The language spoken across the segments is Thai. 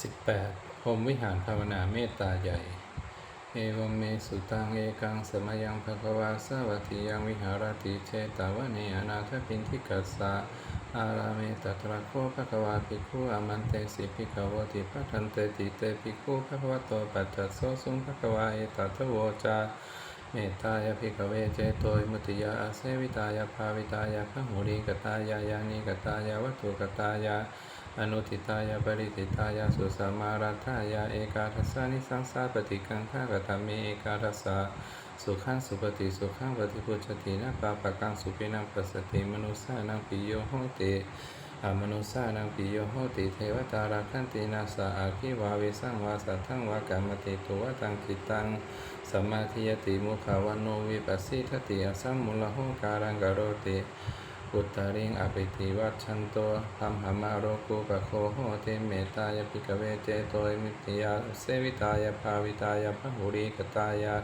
18พรมวิหารภาวนาเมตตาใหญ่ เอวเมสุตังเอกังสมยังภควาสวัติยังวิหารติเชตาวเนอนาถปินทิกัสสะอาราเมตตระโคภควาภิกขุอามันเตสิภิกขวติปัทันเตติเตภิกขุภควโตปัจจโสสุงภควาเอตัทโวจาเมตตายาภิกขเวเจโตยมุติยาอาเสวิตายาภาวิตายาพหุริกตายายานิกตายาวัตถุกตายา อนุทิตายาปริติตายาสุสมารัทายาเอกาทัสสานิสังสาปฏิกังขากตามิเอกาทัสสะสุขังสุปฏิสุขังปฏิพุชตินะปาปะกังสุปินังปัสสติมนุสานังปิโยโหติอามนุสานังปิโยโหติเทวตาราคันตินาสาอาคิวาเวสังวาสัทธังวากามติตุวตังจิตังสัมมาทิยติมุขาวโนวิปัสสิทติอสัมมุลโหการังกโรติ อุตตริงอภิติวัชชันโตธัมหมาโรกุปะโคโหติเมตายปิกเวเจโตยมิติยาเสวิตายภาวิตายพหุริกตายา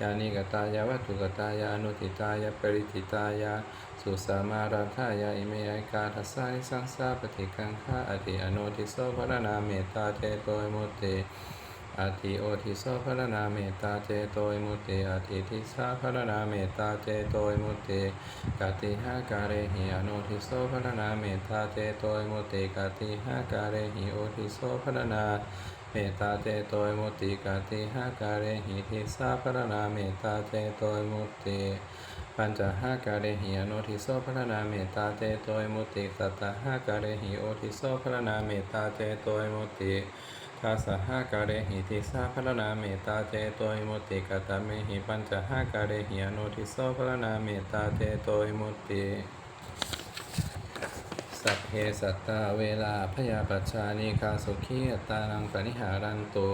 ยานิกตายาวัตถุกตายานุทิตายปริทิตายาสุสามาราธายาอิเมยกาทัสสานิสังสาปฏิกังฆาอธิอนุทิโสภรนาเมตตาเจโตยมุติ อาทิโอทิโสภรนาเมตตาเจโตยมุติอาทิทิสาภรนาเมตตาเจโตยมุติกติหาการเหิอโนทิโสภรนาเมตตาเจโตยมุติกติหาการเหิโอทิโสภรนาเมตตาเจโตยมุติกติหาการเหิทิสาภรนาเมตตาเจโตยมุติปัญจหาการเหิอโนทิโสภรนาเมตตาเจโตยมุติสัตตหาการเหิโอทิโสภรนาเมตตาเจโตยมุติ ทาสหาการหิติสาพรนาเมตตาเจโตยมุติกตเมหิปัญจหาการหิอนุทิโสพรนาเมตตาเจโตยมุติ สัพเพสัตตาเวลาพยาปัจชานิคาสุขีอัตตานังปณิหารันตุ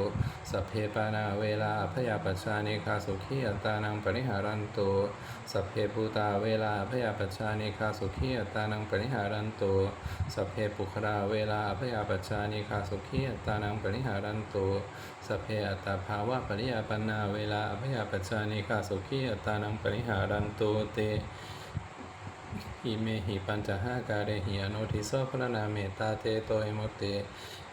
สัพเพปานาเวลาพยาปัจชานิคาสุขีอัตตานังปณิหารันตุสัพเพปูตาเวลาพยาปัจชานิคาสุขีอัตตานังปณิหารันตุสัพเพปุคราเวลาพยาปัจชานิคาสุขีอัตตานังปณิหารันตุสัพเพอัตตาภาวะปริยาปันนาเวลาพยาปัจชานิคาสุขีอัตตานังปณิหารันตุเต อิเมหิปัญจหาการเหิอนุทิโสพระนาเมตตาเทโตยมุตติ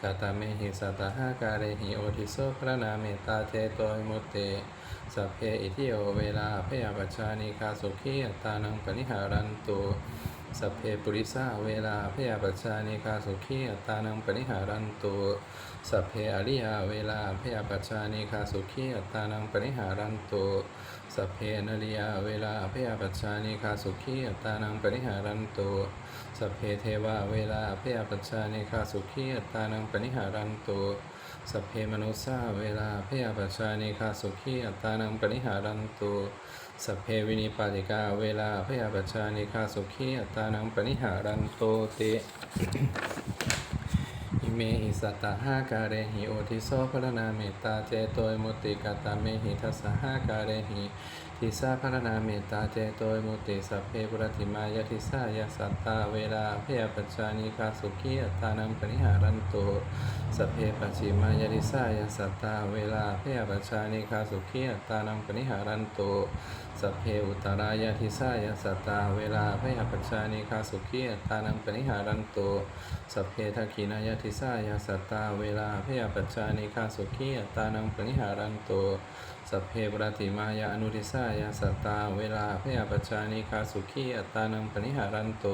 กาตาเมหิสัตหาการหิโอทิโสพระนาเมตตาเทโติมุตติสัพเพอิทิโอเวลาพยาปัจจานิคาสุขีอัตานังปนิหารันตุ สัพเพปุริสาเวลาพยาปัจจานิคาสุขีอัตตานังปณิหารันตุสัพเพอริยาเวลาพยาปัจจานิคาสุขีอัตตานังปณิหารันตุสัพเพนริยาเวลาพยาปัจจานิคาสุขีอัตตานังปริหารันตุสัพเพเทวาเวลาพยาปัจจานิคาสุขีอัตตานังปริหารันตุสัพเพมนุสาเวลาพยาปัจจานิคาสุขีอัตตานังปริหารันตุ สัพเพวินิปาติกาเวลาพยาปัจจานิคาสุขีอัตานังปริหารันโตเตอิเมหิสัตตหาการเรหิโอทิโสพรนาเมตตาเจโตยมุติกาตาเมหิทัสหาการเรหิทิสาพรนาเมตตาเจโตยมุติสัพเพปรติมายทิสายาสัตตาเวลาพยาปัจจานิคาสุขีอัตานังปริหารันโตสัพเพปัจฉิมายทิสายาสัตตาเวลาพยาปัจจานิคาสุขีอัตตานังปริหารันโตสัพเพอุตรายาทิสายาสัตตาเวลาพยาปัจจานิคาสุขีอัตานังปริหารันโตสัพเพทักขินายาทิสายาสัตตาเวลาพยาปัจจานิคาสุขีอัตานังปริหารันโตสัพเพปรติมายาอนุทิสายาสัตตาเวลาพยาปัจจานิคาสุขีอัตานังปริหารันโต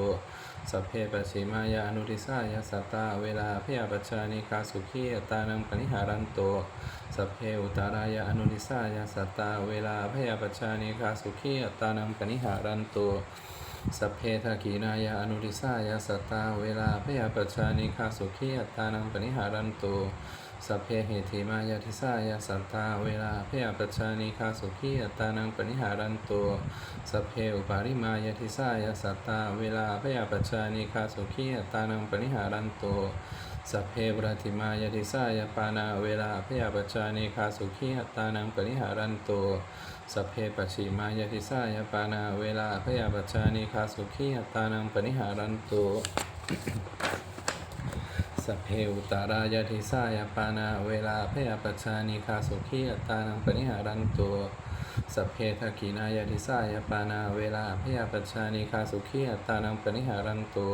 สัพเพปัจฉิมายาอนุทิสายาสัตตาเวลาพยาปัจจานิคาสุขีอัตานังปริหารันโต สัพเพอุตารายาอนุทิสายาสัตตาเวลาพยาปัจจานิคาสุขีอัตตานังปริหารันโตสัพเพทากีนายาอนุริสายาสัตตาเวลาพยาปัจจานิคาสุขีอัตตานังปณิหารันตุสัพเพเหติมายาทิสายาสัตตาเวลาพยาปัจจานิคาสุขีอัตตานังปณิหารันตุสัพเพอุปาริมายาทิสายาสัตตาเวลาพยาปัจจานิคาสุขีอัตตานังปณิหารันตุ สัพเพปรติมายาทิสายาปานาเวลาพยาปัจจานิคาสุขีอัตตานังปณิหารันตุสัพเพปัจฉิมายาทิสายาปานาเวลาพยาปัจจานิคาสุขีอัตตานังปณิหารันตุสัพเพอุตารายาทิสายาปานาเวลาพยาปัจจานิคาสุขีอัตตานังปณิหารันตุ สัพเพทักขีนายาทิสายปานาเวลาพยาปัชชานิคาสุขีอัตานังปนิหารันตุ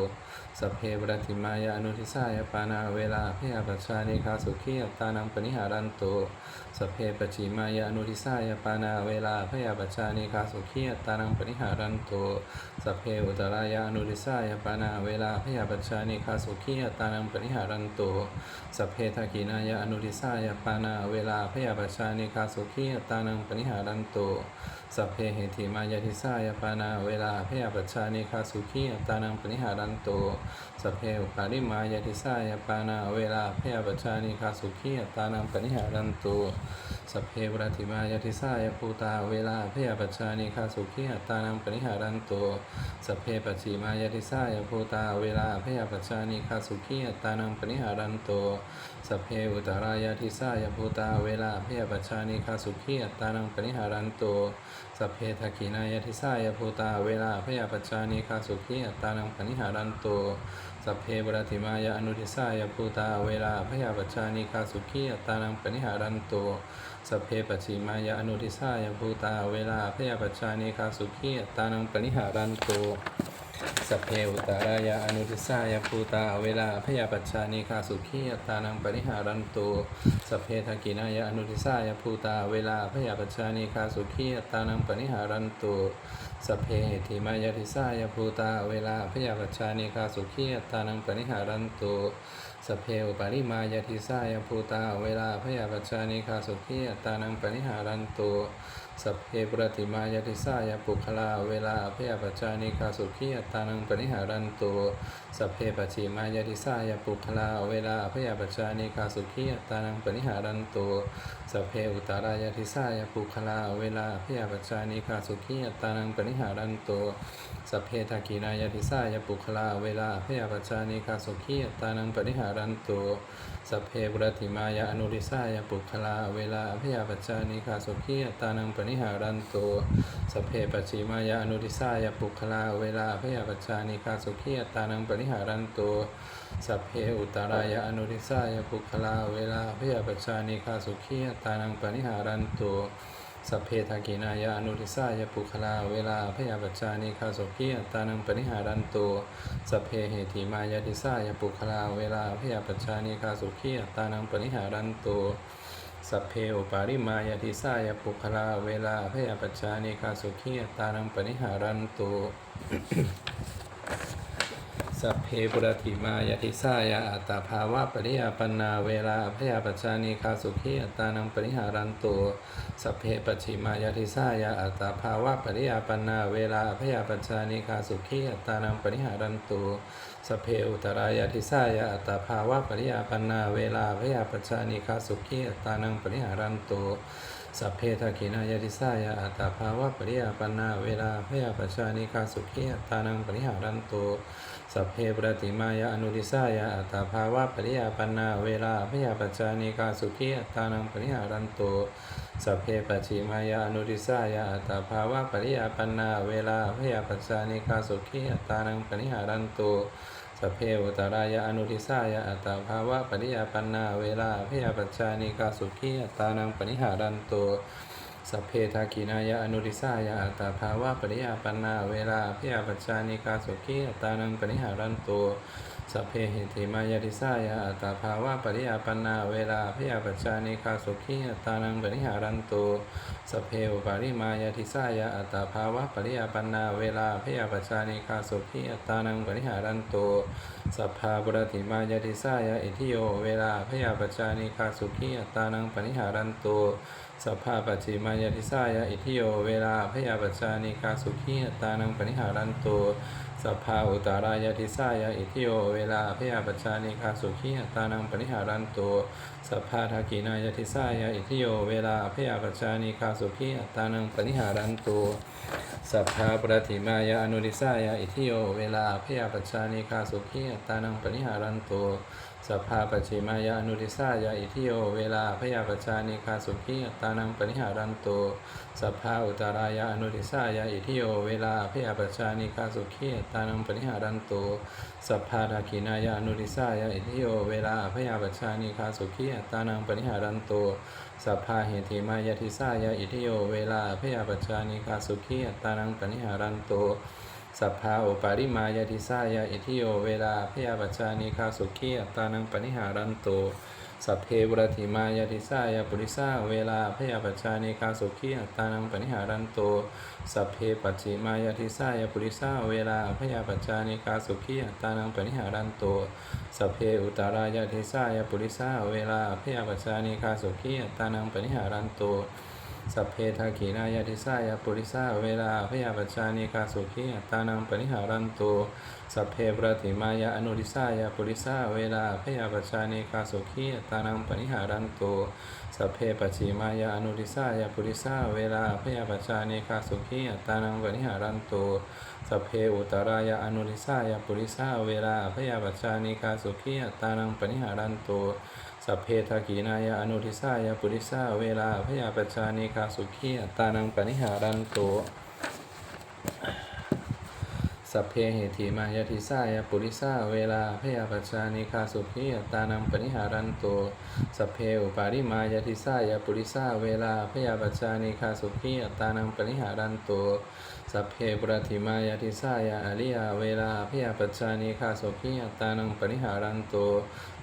สัพเพปฏิมายาอนุทิสายปานาเวลาพยาปัชชานิคาสุขีอัตานังปนิหารันตุสัพเพปจิมายาอนุทิสายปานาเวลาพยาปัชชานิคาสุขีอัตานังปนิหารันตุสัพเพอุตรายาอนุทิสายปานาเวลาพยาปัชชานิคาสุขีอัตานังปนิหารันตุสัพเพทักขีนายาอนุทิสายปานาเวลาพยาปัชชานิคาสุขีอัตานังปนิหารันตสัพเพเหติมายาทิสายปานาเวลาพยาปัชชานิคาสุขีอัตานังปนิหารันโตสัพเพอุปาริมายาทิสายปานาเวลาพยาปัชชานิคาสุขีอัตานังปนิหารันโตสัพเพปรติมายาทิสายภูตาเวลาพยาปัชชานิคาสุขีอัตานังปนิหารันโตสัพเพปัจฉิมายาทิสายภูตาเวลาพยาปัชชานิคาสุขีอัตานังปนิหารันโตสัพเพอุตรายาทิสายภูตาเวลาพยาปัชชานิคาสุขีอัตตานังปนิหารันโตสัพเพทักขีนายทิสายภูตาเวลาพยาปัจจานิคาสุขีอัตตานังปนิหารันโตสัพเพบรติมายาอนุทิสายภูตาเวลาพยาปัจจานิคาสุขีอัตตานังปนิหารันโตสัพเพปัจฉิมายาอนุทิสายภูตาเวลาพยาปัจจานิคาสุขีอัตตานังปนิหารันโต สัพเพอุตารายาอนุทิสายภูตาเวลาพยาปัจชานิคาสุขียตานังปริหารันตุสัพเพทักกินายาอนุทิสายภูตาเวลาพยาปัจชานิคาสุขียตานังปริหารันตุสัพเพเหติมายาทิสายภูตาเวลาพยาปัจชานิคาสุขีอัตตานังปริหารันตุ สเพอุปริมายาทิสายภูตา เวลาพยาปัจจานิคาสุขีตานังปริหารันตุสเพปรติมายาทิสายาปุคลาเวลาพยาปัจจานิคาสุขีตานังปริหารันโตสัพเพปัจิมายาทิสายาปุคลา เวลาพยาปัจจานิคาสุขีตานังปริหารันตุสเพอุตารายาติสายาปุคลาเวลาพยาปัจจานิคาสุขีตานังปนิหารันโตสัพเพทากีนายาติสายาปุคลาเวลาพยาปัจจานิคาสุขีตานังปนิหารันโต สัพเพปรติมายาอนุริสายาปุคลา เวลาพยาปัจจานิคาสุขีตานังปนิหารันโตสัพเพปัจฉิมายาอนุริสายาปุคลา เวลาพยาปัจจานิคาสุขีตานังปนิหารันโตสัพเพอุตรายาอนุริสายาปุคลา เวลาพยาปัจจานิคาสุขีตานังปนิหารันโต สัพเพทักกินายาอนุทิสายาปุคลา เวลาพยาปัจจานิคาสุขีอัตตานังปนิหารันโตสัพเพเหติมายาติสายาปุคลา เวลาพยาปัจจานิคาสุขีอัตตานังปนิหารันโตสัพเพอุปาริมายาติสายาปุคลา เวลาพยาปัจจานิคาสุขีอัตตานังปนิหารันโต สัพเพปุรติมายาติสายาอัตตาภาวะปริยาปนาเวลาพยาปัจจานิคาสุขีอัตานังปริหารันโตสัพเพปัจฉิมายาติสายาอัตตาภาวะปริยาปนาเวลาพยาปัจจานิคาสุขีอัตานังปริหารันโตสัพเพอุตรายาติสายาอัตตาภาวะปริยาปนาเวลาพยาปัจจานิคาสุขีอัตานังปริหารันโตสัพเพทักขินายาติสายาอัตตาภาวะปริยาปนาเวลาพยาปัจจานิคาสุขีอัตานังปริหารันโต สัพเพปรติมายาอนุทิสายาอัตตาภาวะปริยาปันนาเวลาพยาปัจจานิกาสุขีอัตตานังปริหารันโตสัพเพปัจิมายาอนุทิสายาอัตตาภาวะปริยาปันนาเวลาพยาปัจจานิกาสุขีอัตตานังปริหารันโตสัพเพอุตรายาอนุทิสายาอัตตาภาวะปริยาปันนาเวลาพยาปัจจานิกาสุขีอัตตานังปริหารันโต สัพเพทักขินายาอนุริสายาอัตตาภาวะปริยาปันนาเวลาพยาปัจจานิกาสุขีอัตานังปริหารันโตสัพเพหิติมายาติสายาอัตตาภาวะปริยาปันนาเวลาพยาปัจจานิกาสุขีอัตานังปริหารันโตสัพเพอุปาริมายาติสายาอัตตาภาวะปริยาปันนาเวลาพยาปัจจานิกาสุขีอัตานังปริหารันโตสัพพาปรติมายาติสายาอิทิโยเวลาพยาปัจจานิกาสุขีอัตานังปริหารันโต สัพพาปัจจิมายาติสายาอิทิโย เวลาพยาปัจจานิกาสุขีตานังปณิหารันโต สัพพาอุตารายาติสายาอิทิโยเวลาพยาปัจจานิกาสุขีตานังปนิหารันโตสัพพาทักขินายาติสายาอิทิโยเวลาพยาปัจจานิกาสุขีตานังปนิหารันโตสัพพาปรติมายาอนุริสายาอิทิโยเวลาพยาปัจจานิกาสุขีตานังปนิหารันโตสัพพาปชิมายาอนุทิสายาอิทิโยเวลาพยาปชานิคาสุขีตานังปริหารันโตสัพพาอุตารายาอนุทิสายาอิทิโยเวลาพยาปชานิคาสุขีตตานังปริหารันโตสัพพาทากินายานุทิสายาอิทิโยเวลาพยาปชานิคาสุขีตานังปริหารันโตสัพพาเหติมายาทิสายาอิทิโยเวลาพยาปชานิคาสุขีตานังปริหารันโตสัพพาโอปาริมายาทิสายาอิทิโยเวลาพยาปัจจานิคาสุขีตานังปนิหารันโต สัพเพบุรติมายาทิสายาปุริสาเวลาพยาปัจจานิคาสุขีอัตตานังปนิหารันโตสัพเพปัจจิมายาทิสายาปุริสาเวลาพยาปัจจานิคาสุขีอัตตานังปนิหารันโตสัพเพอุตารายาทิสายาปุริสาเวลาพยาปัจจานิคาสุขีอัตตานังปนิหารันโต สัพเพทาขีนายาทิสายาปุริสาเวลาพยาปัจจานิคาสุขีตานังปนิหารันโตสัพเพปรติมายาอนุริสายาปุริสาเวลาพยาปัจจานิคาสุขีตานังปนิหารันโตสัพเพปัจฉิมายาอนุริสายาปุริสาเวลาพยาปัจจานิคาสุขีตานังปนิหารันโตสัพเพอุตรายาอนุริสายาปุริสาเวลาพยาปัจจานิคาสุขีตานังปนิหารันโต สัพเพทากีนายาอนุทิสายาปุริสาเวลาพยาปจจานิคาสุขีอัตตานังปนิหารันโตสัพเพเหติมายาทิสายาปุริสาเวลาพยาปจจานิคาสุขีอัตานังปนิหารันโตสัพเพอุปาริมายาทิสายาปุริสาเวลาพยาปจจานิคาสุขีอัตานังปนิหารันโตสัพเพปรติมายาทิสายาอริยาเวลาพยาปจจานิคาสุขีอัตตานังปนิหารันโต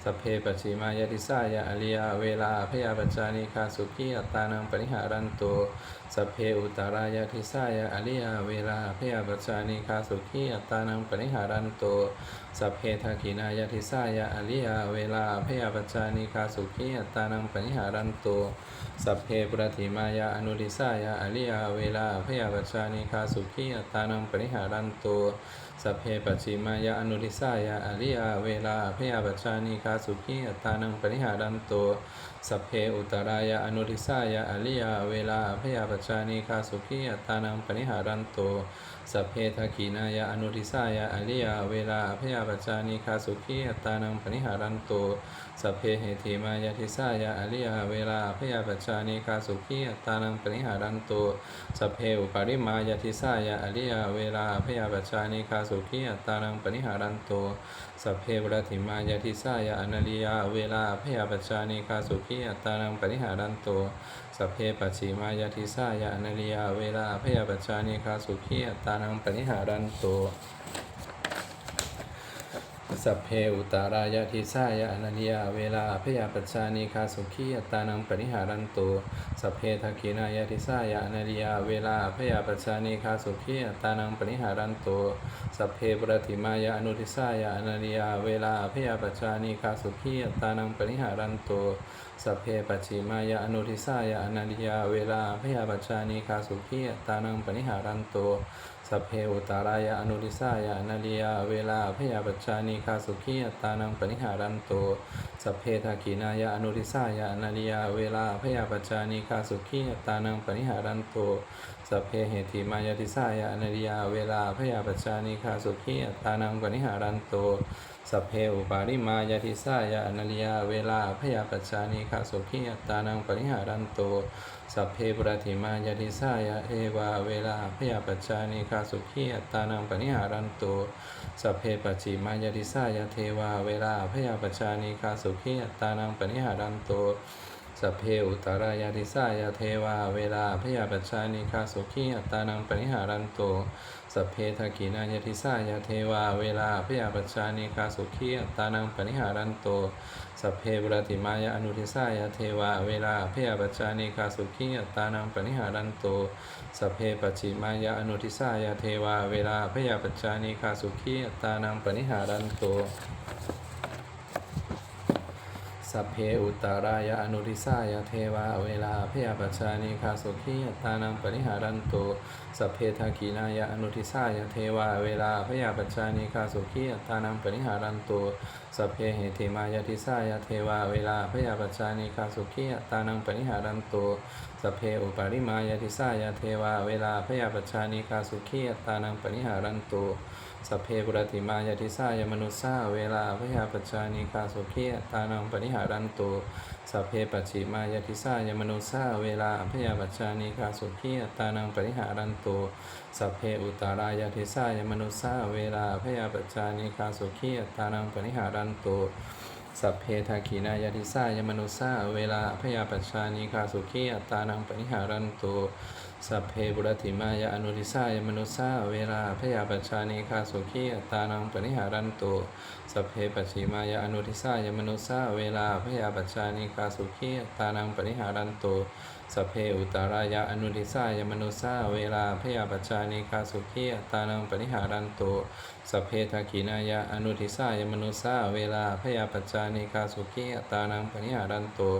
สัพเพปชิมายาติสายาอริยาเวลาพยาปัจจานิคาสุขีอัตตานังปริหารันตุ สัพเพอุตารายาติสายาอริยาเวลาพยาปัจจานิคาสุขีอัตตานังปริหารันโตสัพเพทากินายาติสายาอริยาเวลาพยาปัจจานิคาสุขีอัตตานังปริหารันโตสัพเพปรติมายาอนุริสายาอริยาเวลาพยาปัจจานิคาสุขีอัตตานังปริหารันโตสัพเพปัจฉิมายาอนุริสายาอริยาเวลาพยาปัจจานิคาสุขีอัตตานังปริหารันโต สัพเพอุตรายาอนุริสายาอริยาเวลาพยาปัจจานิคาสุขีอัตานังปริหารันโต สัพเพทักขีนายาอนุริสายาอริยาเวลาพยาปัจจานิคาสุขีอัตตานังปริหารันโตสัพเพเหติมายาทิสายาอริยาเวลาพยาปัจจานิคาสุขีอัตตานังปริหารันโตสัพเพอุปาริมายาทิสายาอริยาเวลาพยาปัจจานิคาสุขีอัตตานังปริหารันโตสัพเพปรติมายาทิสายาอนาริยาเวลาพยาปัจจานิคาสุขีอัตตานังปริหารันโตสัพเพปัจฉิมายาทิสายานาริยาเวลาพยาปัจจานิคาสุขีอัตตานังปริหารันโต สัพเพอุตารายาทิสายาอนัญญาเวลาพยาปัจจานิคาสุขีอัตานังปริหารันโตสัพเพทักขินายาทิสายาอนัญญาเวลาพยาปัจจานิคาสุขีอัตานังปริหารันโตสัพเพปรติมายาอนุทิสายาอนัญญาเวลาพยาปัจจานิคาสุขีอัตานังปริหารันโตสัพเพปัจฉิมายาอนุทิสายาอนัญญาเวลาพยาปัจจานิคาสุขีอัตานังปริหารันโต สัพเพอุตารายาอนุริสายานาริยาเวลาพยาปัจจานิคาสุขีอัตานังปนิหารันโตสัพเพทากีนายาอนุริสายานาริยาเวลาพยาปัจจานิคาสุขีอัตตานังปนิหารันโต สัพเพเหติมายาติสายาอนาริยาเวลาพยาปัจจานิคาสุขีอัตตานังปนิหารันโตสัพเพอุปาริมายาติสายาอนาริยาเวลาพยาปัจจานิคาสุขีอัตตานังปนิหารันโตสัพเพปรติมายาติสายาเอวาเวลาพยาปัจจานิคาสุขีอัตตานังปนิหารันโตสัพเพปัจฉิมายาติสายาเทวาเวลาพยาปัจจานิคาสุขีอัตตานังปนิหารันโต สเพอุตรายาติสายาเทวา เวลาพยาปัจจานิคาสุขีอัตตานังปนิหารันโตสเพทักขินายาติสายาเทวา เวลาพยาปัจจานิคาสุขีอัตตานังปนิหารันโตสเพปรติมายาอนุทิสายาเทวา เวลาพยาปัจจานิคาสุขีอัตตานังปนิหารันโตสเพปัจฉิมายาอนุทิสายาเทวา เวลาพยาปัจจานิคาสุขีอัตตานังปนิหารันโต สัพเพอุตตารายาอนุริสายาเทวาเวลาพยาปัจจานิคาสุขีอัตานังปริหารันโตสัพเพทากีนายาอนุทิสายาเทวาเวลาพยาปัจจานิคาสุขีอัตานังปริหารันโตสัพเพเหติมายาทิสายาเทวาเวลาพยาปัจจานิคาสุขีอัตานังปริหารันโตสัพเพอุปาริมายาทิสายาเทวาเวลาพยาปัจจานิคาสุขีอัตตานังปริหารันโต สัพเพปุรติมายาทิสายมนุสสาเวลาพยาปจจานิกาสุขีอัตานังปริหารันตุสัพเพปัจฉิมายาทิสายมนุสสาเวลาพยาปจจานิกาสุขีอัตานังปริหารันตุสัพเพอุตตารายาทิสายมนุสสาเวลาพยาปจจานิกาสุขีอัตานังปริหารันตุสัพเพทาขีนายาทิสายมนุสสาเวลาพยาปจจานิกาสุขีอัตานังปริหารันตุ สัพเพบุรติมายาอนุทิสายมนุสาเวลาพยาปจจานิกาสุขีอัตานังปริหารันตุสัพเพปัจฉิมายาอนุทิสายมนุสาเวลาพยาปจจานิกาสุขีอัตานังปริหารันตุสัพเพอุตตารายาอนุทิสายมนุสาเวลาพยาปจจานิกาสุขีอัตานังปริหารันตุสัพเพทาขีนายาอนุทิสายมนุสาเวลาพยาปจจานิกาสุขีอัตานังปริหารันตุ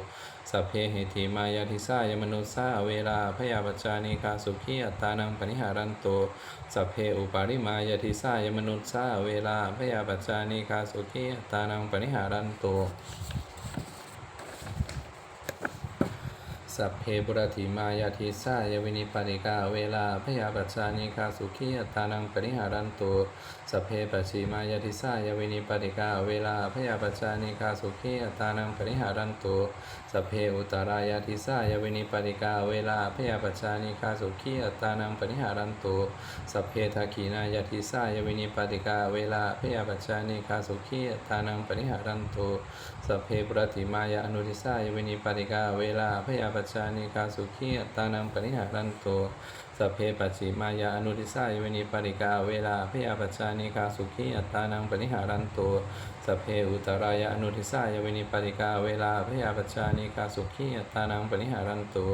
สัพเพเหติมายาทิสายมนุสาเวลาพยาปจจานิกาสุขีอัตตานังปริหารันตุสัพเพอุปาริมายาทิสายมนุสาเวลาพยาปจจานิกาสุขีอัตตานังปริหารันตุสัพเพบุรติมายาทิสายวินิปาริกาเวลาพยาปัจจานิกาสุขีอัตตานังปริหารันตุ สเพปัจฉิมายาทิสายวินิปาริกาเวลาพยาปัจจานิกาสุขีอัตานังปริหารันตุสเพอุตตรายาทิสายวินิปาริกาเวลาพยาปัจจานิกาสุขีอัตานังปริหารันตุสเพทักขีนายาทิสายวินิปาริกาเวลาพยาปัจจานิกาสุขีอัตานังปริหารันตุสเพปุรติมายาอนุทิสายวินิปาริกาเวลาพยาปัจจานิกาสุขีอัตตานังปริหารันตุ สัพเพปัจฉิมายาอนุทิสายเวนิปาริกาเวลาพยาปัจจานิกาสุขีอัตตานังปริหารันตุสัพเพอุตตรายาอนุทิสายเวนิปาริกาเวลาพยาปัจจานิกาสุขีอัตตานังปริหารันตุ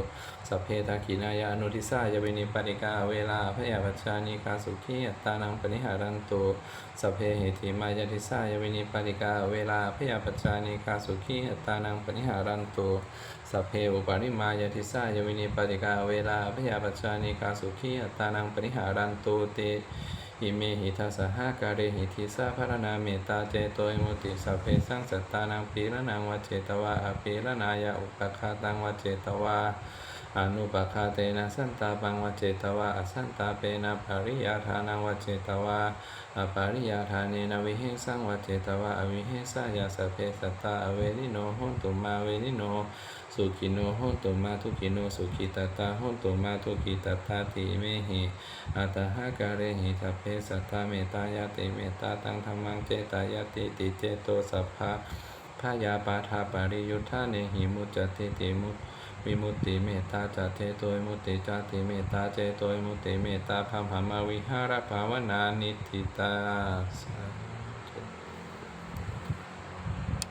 สัพเพทักขินายาอนุทิสายเวนิปาริกาเวลาพยาปัจจานิกาสุขีอัตตานังปริหารันตุสัพเพเหติมายาทิสายเวนิปาริกาเวลาพยาปัจจานิกาสุขีอัตตานังปริหารันตุ สัพเพอุปาริมายาทิสายวินิปาริกาเวลาพยาปัจจานิกาสุขีอัตานังปริหารันตูติอิเมหิทัสหะการหิทิสาพารนาเมตตาเจโตยมุติสัพเพสังสัตตานังปีระนังวจเจตวาอปีระนายาอุปคาตังวจเจตวา อนุปคาเตนะสันตาปังวจเจตวาอสันตาเปนะภริยาทานังวจเจตวาอปาริยาทาเนนะวิหิงสังวจเจตวาอวิหิงสายาสเพสัตตาอเวริโนหุนตุมาเวริโนสุขิโนโหตุมาทุกิโนสุขิตตาโหตุมาทุกิตตาติเมหิอัตหะการหิทัพเพสัทธาเมตายาติเมตตาตังธรรมังเจตายาติติเจโตสัพพะพายาปาทาปริยุทธาเนหิมุจจติติมุ วิมุตติเมตตาจัตเทโตยมุตติจติเมตตาเจโตยมุตติเมตตาพัมหามาวิหารภาวนานิทิตาสา